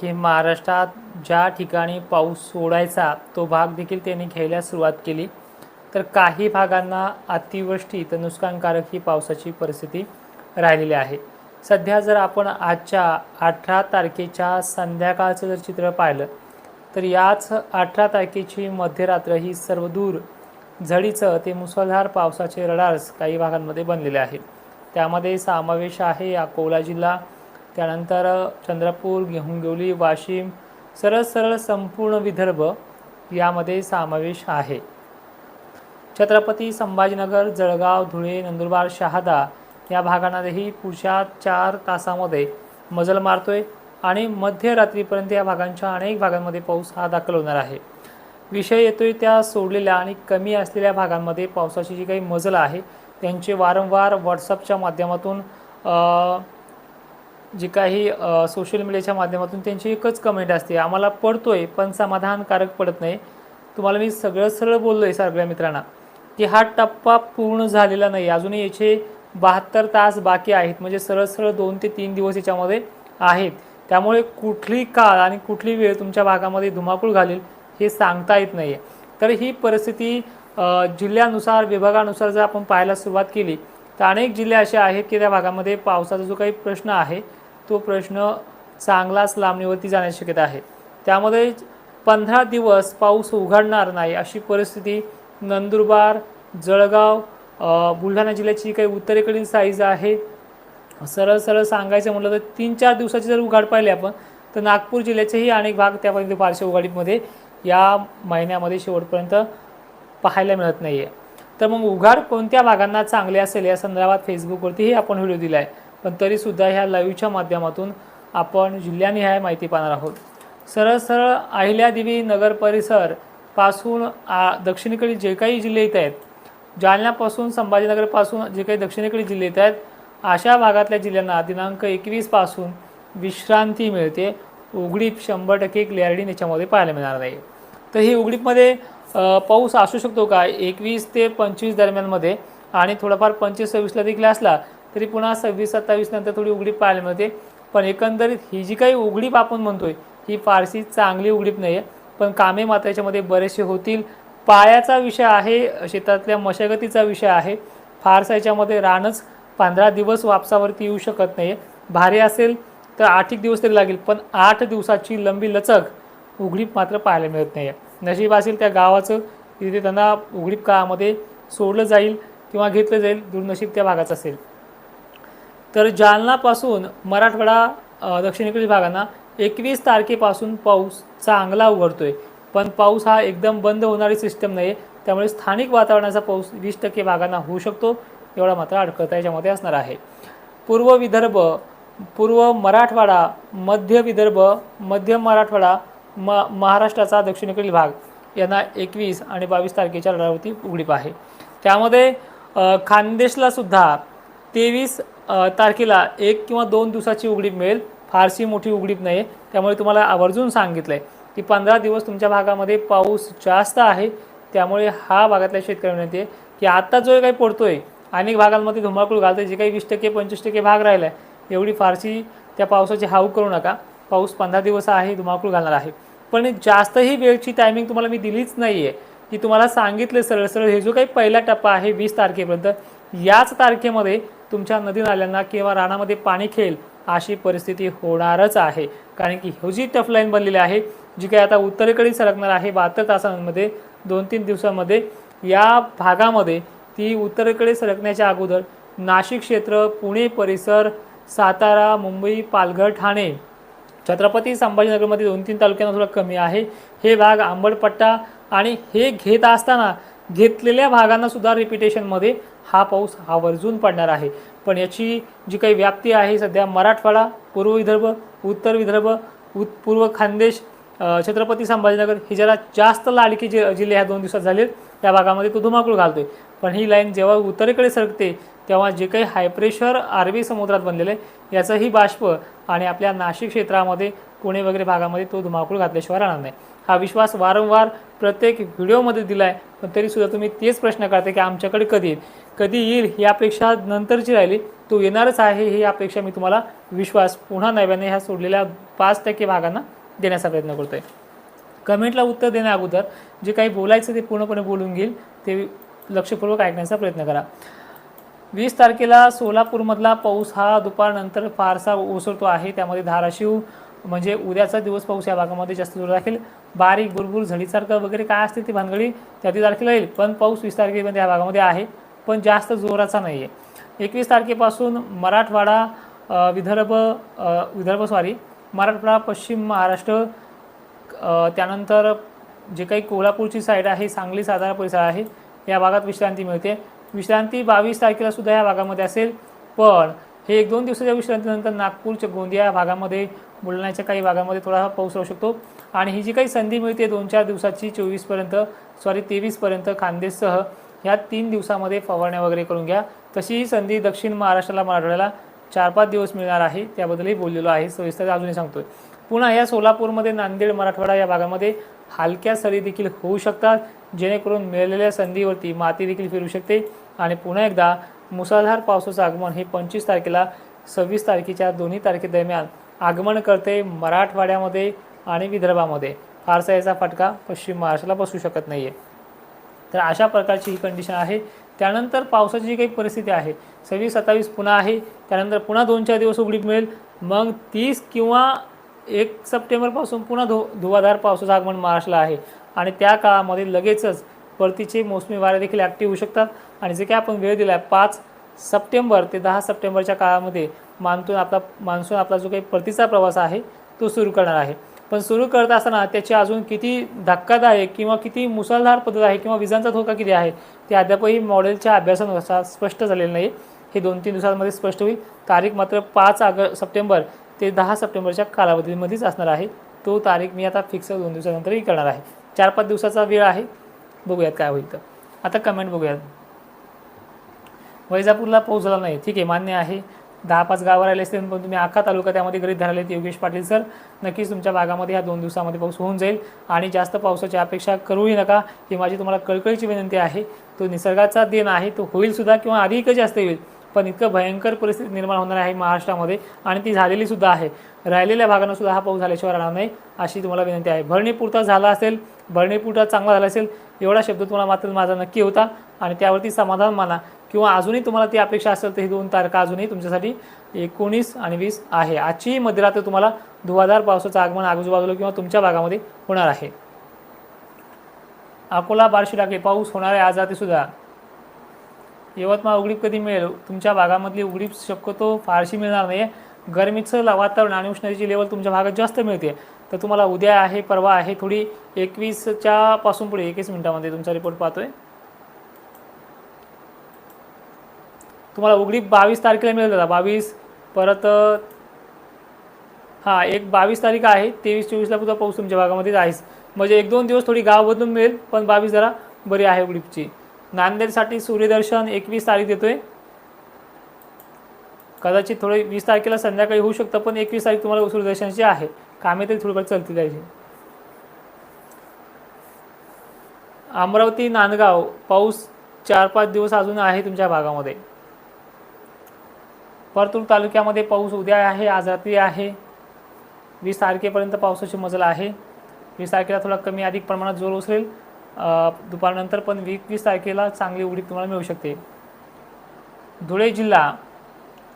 की महाराष्ट्रात ज्या ठिकाणी पाऊस सोडायचा तो भाग देखील त्यांनी घ्यायला सुरुवात केली. तर काही भागांना अतिवृष्टी तर नुकसानकारक ही पावसाची परिस्थिती राहिलेली आहे. सध्या जर आपण आजच्या अठरा तारखेच्या संध्याकाळचं जर चित्र पाहिलं तर याच अठरा तारखेची मध्यरात्र ही सर्वदूर झडीचं ते मुसळधार पावसाचे रडार्स काही भागांमध्ये बनलेले आहे त्यामध्ये समावेश आहे अकोला जिल्हा त्यानंतर चंद्रपूर हिंगोली वाशिम सरळ सरळ संपूर्ण विदर्भ यामध्ये समावेश आहे. छत्रपती संभाजीनगर जळगाव धुळे नंदुरबार शहादा या भागांमध्येही पुढच्या चार तासामध्ये मजल मारतोय आणि मध्यरात्रीपर्यंत या भागांच्या अनेक भागांमध्ये पाऊस हा दाखल होणार आहे. विषय येतोय त्या सोडलेल्या आणि कमी असलेल्या भागांमध्ये पावसाची जी काही मजल आहे त्यांचे वारंवार व्हॉट्सअपच्या माध्यमातून जी काही सोशल मीडियाच्या माध्यमातून त्यांची एकच कमेंट असते आम्हाला पडतोय पण समाधानकारक पडत नाही. तुम्हाला मी सगळं सरळ बोललो आहे सगळ्या मित्रांना की हा टप्पा पूर्ण झालेला नाही. अजूनही याचे बहात्तर तास बाकी आहेत म्हणजे सरळ सरळ दोन ते तीन दिवस याच्यामध्ये आहेत. त्यामुळे कुठली काळ आणि कुठली वेळ तुमच्या भागामध्ये धुमाकूळ घालेल हे सांगता येत नाही आहे तर ही परिस्थिती जिल्ह्यानुसार विभागानुसार जर आपण पाहायला सुरुवात केली तर अनेक जिल्हे असे आहेत की त्या भागामध्ये पावसाचा जो काही प्रश्न आहे तो प्रश्न चांगलाच लांबणीवरती जाण्याची शक्यता आहे. त्यामध्ये पंधरा दिवस पाऊस उघडणार नाही अशी परिस्थिती नंदुरबार जळगाव बुलढाणा जिल्ह्याची काही उत्तरेकडील साईज आहे सरळ सरळ सांगायचं म्हटलं तर तीन चार दिवसाची जर उघाड पाहिली आपण तर नागपूर जिल्ह्याचेही अनेक भाग त्यापर्यंत फारशा उघाडीमध्ये या महिन्यामध्ये शेवटपर्यंत पाहायला मिळत नाही आहे तर मग उघाड कोणत्या भागांना चांगले असेल या संदर्भात फेसबुकवरतीही आपण व्हिडिओ दिला आहे पण तरीसुद्धा ह्या लाईव्हच्या माध्यमातून आपण जिल्ह्यानिहाय माहिती पाहणार आहोत. सरळ सरळ अहिल्यादेवी नगर परिसरपासून आ दक्षिणेकडील जे काही जिल्हे येत आहेत जालन्यापासून संभाजीनगरपासून जे काही दक्षिणेकडील जिल्हे येत आहेत अशा भागातल्या जिल्ह्यांना दिनांक एकवीसपासून विश्रांती मिळते. उघडीप शंभर टक्के क्लॅरिटी याच्यामध्ये पाहायला मिळणार नाही तर ही उघडीपमध्ये पाऊस असू शकतो का? एकवीस ते पंचवीस दरम्यानमध्ये आणि थोडाफार पंचवीस सव्वीसला देखील असला तरी पुन्हा सव्वीस सत्तावीस नंतर थोडी उघडीप पाहायला मिळते. पण एकंदरीत ही जी काही उघडीप आपण म्हणतोय ही फारशी चांगली उघडीप नाही आहे पण कामे मात्र याच्यामध्ये बरेचसे होतील. पायाचा विषय आहे शेतातल्या मशागतीचा विषय आहे. फारसा याच्यामध्ये रानच पंधरा दिवस वापसावरती येऊ शकत नाही भारी असेल तर आठ एक दिवस तरी लागेल पण आठ दिवसाची लंबी लचक उघडीप मात्र पाहायला मिळत नाही आहे नशीब असेल त्या गावाचं तिथे त्यांना उघडीप काळामध्ये सोडलं जाईल किंवा घेतलं जाईल दुर्नशीब त्या भागाचं असेल. तर जालनापासून मराठवाडा दक्षिणेकडील भागांना एकवीस तारखेपासून पाऊस चांगला उघडतोय. पण पाऊस हा एकदम बंद होणारी सिस्टम नाही त्यामुळे स्थानिक वातावरणाचा पाऊस वीस टक्के भागांना होऊ शकतो एवढा मात्र अडकळता याच्यामध्ये असणार आहे. पूर्व विदर्भ पूर्व मराठवाडा मध्य विदर्भ मध्य मराठवाडा म महाराष्ट्राचा दक्षिणेकडील भाग यांना एकवीस आणि बावीस तारखेच्या लढावती उघडीप आहे. त्यामध्ये अ, खानदेशला सुद्धा तेवीस तारखेला एक किंवा दोन दिवसाची उघडीप मिळेल. फारशी मोठी उघडीप नाही आहे त्यामुळे तुम्हाला आवर्जून सांगितलं आहे की पंधरा दिवस तुमच्या भागामध्ये पाऊस जास्त आहे. त्यामुळे हा भागातल्या शेतकऱ्यांना विनंती आहे की आत्ता जो काही पडतो आहे अनेक भागांमध्ये धुमाकूळ घालतं जे काही वीस टक्के पंचवीस टक्के भाग राहिला आहे एवढी फारशी त्या पावसाची हाव करू नका. पाऊस पंधरा दिवस आहे धुमाकूळ घालणार आहे. पण जास्तही वेळची टायमिंग तुम्हाला मी दिलीच नाही आहे की तुम्हाला सांगितलं सरळ सरळ हे जो काही पहिला टप्पा आहे वीस तारखेपर्यंत याच तारखेमध्ये तुमच्या नदी नाल्यांना किंवा रानामध्ये पाणी खेळ अशी परिस्थिती होणारच आहे. कारण की ही जी टफ लाईन बनलेली आहे जी काही आता उत्तरेकडे सरकणार आहे बहात्तर तासांमध्ये दोन तीन दिवसांमध्ये या भागामध्ये ती उत्तरेकडे सरकण्याच्या अगोदर नाशिक क्षेत्र पुणे परिसर सातारा मुंबई पालघर ठाणे छत्रपती संभाजीनगरमध्ये दोन तीन तालुक्यांना थोडं कमी आहे. हे भाग आंबडपट्टा आणि हे घेत असताना घेतलेल्या भागांना सुद्धा रिपिटेशनमध्ये हा पाऊस आवर्जून पडणार आहे. पण याची जी काही व्याप्ती आहे सध्या मराठवाडा पूर्व विदर्भ उत्तर विदर्भ उत पूर्व खानदेश छत्रपती संभाजीनगर ही जरा जास्त लाडकी जे जिल्हे ह्या दोन दिवसात झालेत. त्या भागामध्ये तो धुमाकूळ घालतोय. पण ही लाईन जेव्हा उत्तरेकडे सरकते तेव्हा जे काही हायप्रेशर अरबी समुद्रात बनलेलं आहे याचंही बाष्प आणि आपल्या नाशिक क्षेत्रामध्ये पुणे वगैरे भागामध्ये तो धुमाकूळ घातल्याशिवाय राहणार नाही. हा विश्वास वारंवार प्रत्येक व्हिडिओमध्ये दिला आहे पण तरीसुद्धा तुम्ही तेच प्रश्न करता की आमच्याकडे कधी येईल? कधी येईल ही अपेक्षा नंतरची राहिली तो येणारच आहे ही अपेक्षा मी तुम्हाला विश्वास पुन्हा नव्याने ह्या सोडलेल्या पाच टक्के भागांना देण्याचा प्रयत्न करतो आहे कमेंटला उत्तर देण्या अगोदर जे काही बोलायचं ते पूर्णपणे बोलून घेईल ते लक्षपूर्वक ऐकण्याचा प्रयत्न करा. वीस तारखेला सोलापूरमधला पाऊस हा दुपारनंतर फारसा ओसरतो आहे. त्यामध्ये धाराशिव म्हणजे उद्याचा दिवस पाऊस या भागामध्ये जास्त जोर राखेल बारीक बुरबुर झडीसारखं वगैरे काय असते ती भानगडी त्या ती तारखेला येईल. पण पाऊस वीस तारखेमध्ये या भागामध्ये आहे पण जास्त जोराचा नाही आहे एकवीस तारखेपासून मराठवाडा विदर्भ विदर्भ सॉरी मराठवाडा पश्चिम महाराष्ट्र त्यानंतर जे काही कोल्हापूरची साईड आहे सांगली सातारा परिसर आहे या भागात विश्रांती मिळते. विश्रांती बावीस तारखेला सुद्धा या भागामध्ये असेल. पण हे एक दोन दिवसाच्या विश्रांतीनंतर नागपूरच्या गोंदिया या भागामध्ये बुलढाण्याच्या काही भागामध्ये थोडा पाऊस राहू शकतो. आणि ही जी काही संधी मिळते दोन चार दिवसाची चोवीसपर्यंत सॉरी तेवीसपर्यंत खानदेशसह ह्या तीन दिवसामध्ये फवारण्या वगैरे करून घ्या. तशी ही संधी दक्षिण महाराष्ट्राला मराठवाड्याला चार पाच दिवस मिळणार आहे. त्याबद्दलही बोललेलो आहे. सविस्तर अजूनही सांगतोय. पुन्हा या सोलापूरमध्ये नांदेड मराठवाडा या भागामध्ये हलक्या सरी देखील होऊ शकतात. जेणेकरून मिळालेल्या संधीवरती माती देखील फिरू शकते. आणि पुन्हा एकदा मुसळधार पावसाचं आगमन हे पंचवीस तारखेला सव्वीस तारखेच्या दोन्ही तारखेदरम्यान आगमन करते मराठवाड्यामध्ये आणि विदर्भामध्ये. फारसा याचा फटका पश्चिम महाराष्ट्राला बसू शकत नाही आहे तर अशा प्रकारची ही कंडिशन आहे. त्यानंतर पावसाची जी काही परिस्थिती आहे सव्वीस सत्तावीस पुन्हा आहे. त्यानंतर पुन्हा दोन चार दिवस उघडीप मिळेल. मग तीस किंवा एक सप्टेंबरपासून पुन्हा धु धुवाधार पावसाचं आगमन महाराष्ट्राला आहे. आणि त्या काळामध्ये लगेचच परतीचे मोसमी वारे देखील ॲक्टिव्ह होऊ शकतात. आणि जे काय आपण वेळ दिला आहे पाच सप्टेंबर ते दहा सप्टेंबरच्या काळामध्ये मान्सून आपला मान्सून आपला जो काही परतीचा प्रवास आहे तो सुरू करणार आहे. पण सुरू करत असताना त्याची अजून किती धक्कादायक किंवा किती मुसळधार पद्धत आहे किंवा विजांचा धोका किती आहे ते अद्यापही मॉडेलच्या अभ्यासानुसार स्पष्ट झालेलं नाही. हे दोन तीन दिवसांमध्ये स्पष्ट होईल. तारीख मात्र पाच आग सप्टेंबर ते दहा सप्टेंबरच्या कालावधीमध्येच असणार आहे. तो तारीख मी आता फिक्स दोन दिवसानंतरही करणार आहे. चार पाच दिवसाचा वेळ आहे. बघूयात काय होईल तर. आता कमेंट बघूयात. वैजापूरला पाऊस झाला नाही. ठीक आहे मान्य आहे. दहा पाच गावं राहिले असतील पण तुम्ही आखा तालुका त्यामध्ये गरीब धरालेत योगेश पाटील सर नक्कीच तुमच्या भागामध्ये ह्या दोन दिवसामध्ये पाऊस होऊन जाईल आणि जास्त पावसाची अपेक्षा करूही नका. ही माझी तुम्हाला कळकळीची विनंती आहे. तो निसर्गाचा देण आहे तो होईलसुद्धा किंवा किंवा अधिक जास्त होईल पण इतकं भयंकर परिस्थिती निर्माण होणार आहे महाराष्ट्रामध्ये आणि ती झालेली सुद्धा आहे. राहिलेल्या भागांना सुद्धा हा पाऊस झाल्याशिवाय राहणार नाही अशी तुम्हाला विनंती आहे. भरणीपुरता झाला असेल भरणीपुरता चांगला झाला असेल एवढा शब्द तुम्हाला मात्र माझा नक्की होता आणि त्यावरती समाधान माना. किंवा अजूनही तुम्हाला ती अपेक्षा असेल तर ही दोन तारखा अजूनही तुमच्यासाठी एकोणीस आणि वीस आहे. आजची मध्यरात्र तुम्हाला धुवाधार पावसाचं आगमन आजूबाजूला किंवा तुमच्या भागामध्ये होणार आहे. अकोला बार्शी टाके पाऊस होणार आहे. आज सुद्धा यवतमाळ उघडीप कधी मिळेल? तुमच्या भागामधली उघडीप शक्यतो फारशी मिळणार नाही आहे गरमीचं वातावरण आणि उष्णतेची लेवल तुमच्या भागात जास्त मिळते. तर तुम्हाला उद्या आहे परवा आहे थोडी एकवीसच्या पासून पुढे एकवीस मिनिटामध्ये तुमचा रिपोर्ट पाहतोय. तुम्हाला उघडीप बावीस तारखेला मिळेल दादा. बावीस परत हां एक बावीस तारीख आहे. तेवीस चोवीसला सुद्धा पाऊस तुमच्या भागामध्ये आहेच म्हणजे एक दोन दिवस थोडी गाव बदलून मिळेल पण बावीस जरा बरी आहे उघडीपची नांदेडसाठी सूर्यदर्शन एकवीस तारीख देतोय. कदाचित थोडे वीस तारखेला संध्याकाळी होऊ शकतं पण एकवीस तारीख तुम्हाला सूर्यदर्शनाची आहे. कामे तरी थोडीफार चलती जायची अमरावती नांदगाव पाऊस चार पाच दिवस अजून आहे तुमच्या भागामध्ये. परतूर तालुक्यामध्ये पाऊस उद्या आहे आज रात्री आहे. वीस तारखेपर्यंत पावसाची मजल आहे. वीस तारखेला थोडा कमी अधिक प्रमाणात जोर उसरेल दुपारनंतर पण वीस वीस तारखेला चांगली उडीक तुम्हाला मिळू शकते. धुळे जिल्हा.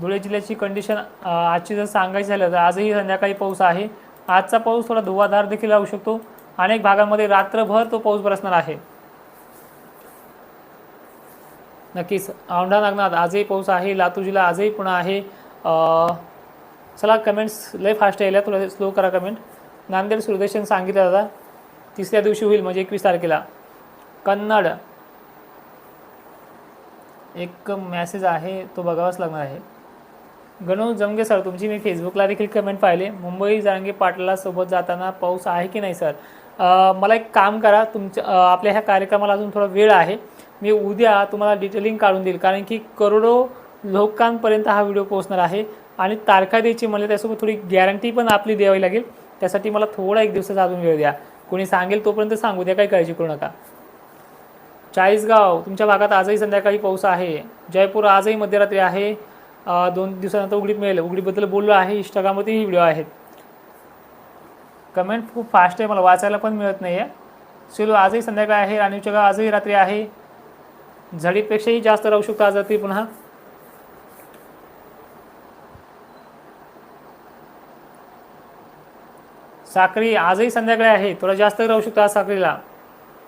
धुळे जिल्ह्याची कंडिशन आजची जर सांगायची झालं तर आजही संध्याकाळी पाऊस आहे. आजचा पाऊस थोडा धुवाधार देखील राहू शकतो. अनेक भागांमध्ये रात्रभर तो पाऊस बरसणार आहे. नक्कीच. औंढा नागनाथ आजही पाऊस आहे. लातूर जिल्हा आजही पुन्हा आहे. चला कमेंट्स लय फास्ट यायला थोडं स्लो करा कमेंट नांदेड सुरदर्शन सांगितलं दादा. तिसऱ्या दिवशी होईल म्हणजे एकवीस तारखेला. कन्नड. एक मॅसेज आहे तो बघावाच लागणार आहे. गणू जमगे सर तुमची मी फेसबुकला देखील कमेंट पाहिले. मुंबई जांगे पाटला सोबत जाताना पाऊस आहे की नाही सर मला एक काम करा. तुमच्या आपल्या ह्या कार्यक्रमाला अजून थोडा वेळ आहे. मी उद्या तुम्हाला डिटेलिंग काढून देईल. कारण की करोडो लोकांपर्यंत हा व्हिडिओ पोहोचणार आहे. आणि तारखा द्यायची म्हणजे त्यासोबत थोडी गॅरंटी पण आपली द्यावी लागेल. त्यासाठी मला थोडा एक दिवसाचा अजून वेळ द्या. कोणी सांगेल तोपर्यंत सांगू द्या काही काळजी करू नका. चाळीसगाव तुमच्या भागात आजही संध्याकाळी पाऊस आहे. जयपूर आजही मध्यरात्री आहे. दोन दिवसानंतर उघडीप मिळेल. उघडीबद्दल बोललो आहे. इंस्टाग्रामवरती ही व्हिडिओ आहेत. कमेंट खूप फास्ट आहे. मला वाचायला पण मिळत नाही आहे सिलो आजही संध्याकाळ आहे. राणीच्या गाव आजही रात्री आहे. झडीपेक्षाही जास्त राहू शकतो आज रात्री पुन्हा. साखरी आजही संध्याकाळी आहे थोडा जास्त राहू शकतो आज साखरीला.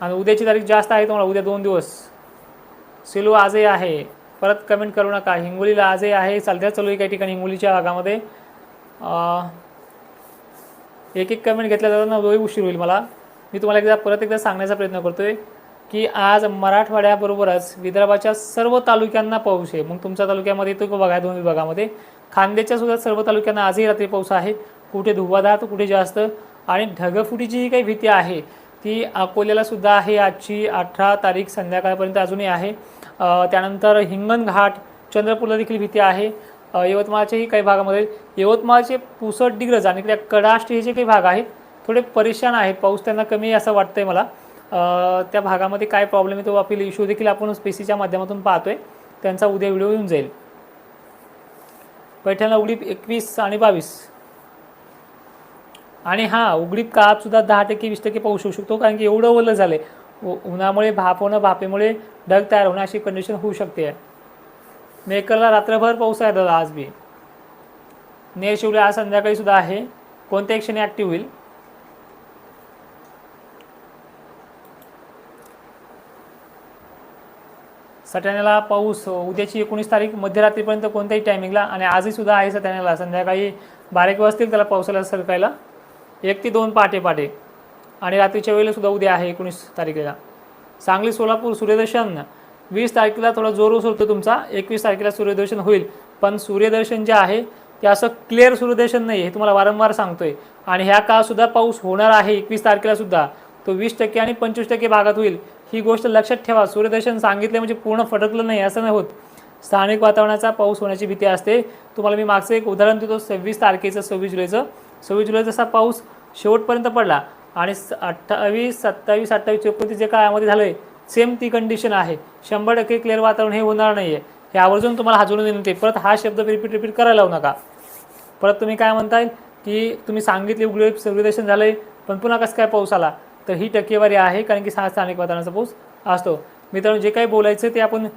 आणि उद्याची तारीख जास्त आहे तुम्हाला उद्या दोन दिवस. सिलू आजही आहे परत कमेंट करू नका. हिंगोलीला आजही आहे सध्या चालू आहे काही ठिकाणी हिंगोलीच्या भागामध्ये. एक एक कमेंट घेतल्या जाताना दोही उशीर होईल मला. मी तुम्हाला एकदा परत एकदा सांगण्याचा प्रयत्न करतो आहे की आज मराठवाड्याबरोबरच विदर्भाच्या सर्व तालुक्यांना पाऊस आहे. मग तुमच्या तालुक्यामध्ये तो बघा दोन विभागामध्ये. खांद्याच्या सुद्धा सर्व तालुक्यांना आजही रात्री पाऊस आहे. कुठे धुवाधार तर कुठे जास्त. आणि ढगफुटीची जी काही भीती आहे. ती अकोल्याला सुद्धा आहे. आजची अठरा तारीख संध्याकाळपर्यंत अजूनही आहे. त्यानंतर हिंगणघाट चंद्रपूरला देखील भीती आहे. यवतमाळच्याही काही भागामध्ये. यवतमाळचे पुसट डिग्रज आणि इकडे कडाष्ट हे जे काही भाग आहेत. थोडे परेशान आहेत. पाऊस त्यांना कमी आहे असं वाटतंय मला. त्या भागामध्ये काय प्रॉब्लेम आहे तो आपली इश्यू देखील आपण स्पेसीच्या माध्यमातून पाहतोय. त्यांचा उद्या व्हिडिओ येऊन जाईल. पैठणला उघडीप एकवीस आणि बावीस. आणि हां उघडीप काळात सुद्धा दहा टक्के वीस टक्के पाऊस होऊ शकतो कारण की एवढं ओलं झाले उन्हामुळे भाप होणं भापेमुळे ढग तयार होणं अशी कंडिशन होऊ शकते. मेकरला रात्रभर पाऊस आहे दादा आज बी. नेर शिवले आज संध्याकाळी सुद्धा आहे. कोणत्या क्षणी ॲक्टिव्ह होईल. सटाण्याला पाऊस उद्याची एकोणीस तारीख मध्यरात्रीपर्यंत कोणत्याही टायमिंगला आणि आजही सुद्धा आहे सटाण्याला. संध्याकाळी बारेक वाजतील त्याला पावसाला सरकायला. एक ते दोन पहाटे पहाटे आणि रात्रीच्या वेळेला सुद्धा उद्या आहे एकोणीस तारखेला. सांगली सोलापूर सूर्यदर्शन. वीस तारखेला थोडा जोर होतो तुमचा. एकवीस तारखेला सूर्यदर्शन होईल. पण सूर्यदर्शन जे आहे ते असं क्लिअर सूर्यदर्शन नाही हे तुम्हाला वारंवार सांगतोय. आणि ह्या काळात सुद्धा पाऊस होणार आहे एकवीस तारखेला सुद्धा. तो वीस टक्के आणि पंचवीस टक्के भागात होईल. ही गोष्ट लक्षात ठेवा. सूर्यदर्शन सांगितले म्हणजे पूर्ण फटकलं नाही असं नाही होत. स्थानिक वातावरणाचा पाऊस होण्याची भीती असते. तुम्हाला मी मागचं एक उदाहरण देतो. सव्वीस तारखेचं सव्वीस जुलैचं. सव्वीस जुलै जसा पाऊस शेवटपर्यंत पडला आणि स- अठ्ठावीस सत्तावीस अठ्ठावीस एकोणतीस जे काळामध्ये झालं आहे सेम ती कंडिशन आहे. शंभर टक्के क्लिअर वातावरण हे होणार नाही आहे हे आवर्जून तुम्हाला हाजून विनंती परत हा शब्द रिपीट रिपीट करायला लावू नका. परत तुम्ही काय म्हणताय? की तुम्ही सांगितले उघडे सूर्यदर्शन झालं आहे पण पुन्हा कसं काय पाऊस आला? तर ही टक्केवारी आहे कारण की सहा स्थानिक वातावरणाचा पाऊस असतो. मित्रांनो जे काही बोलायचं ते आपण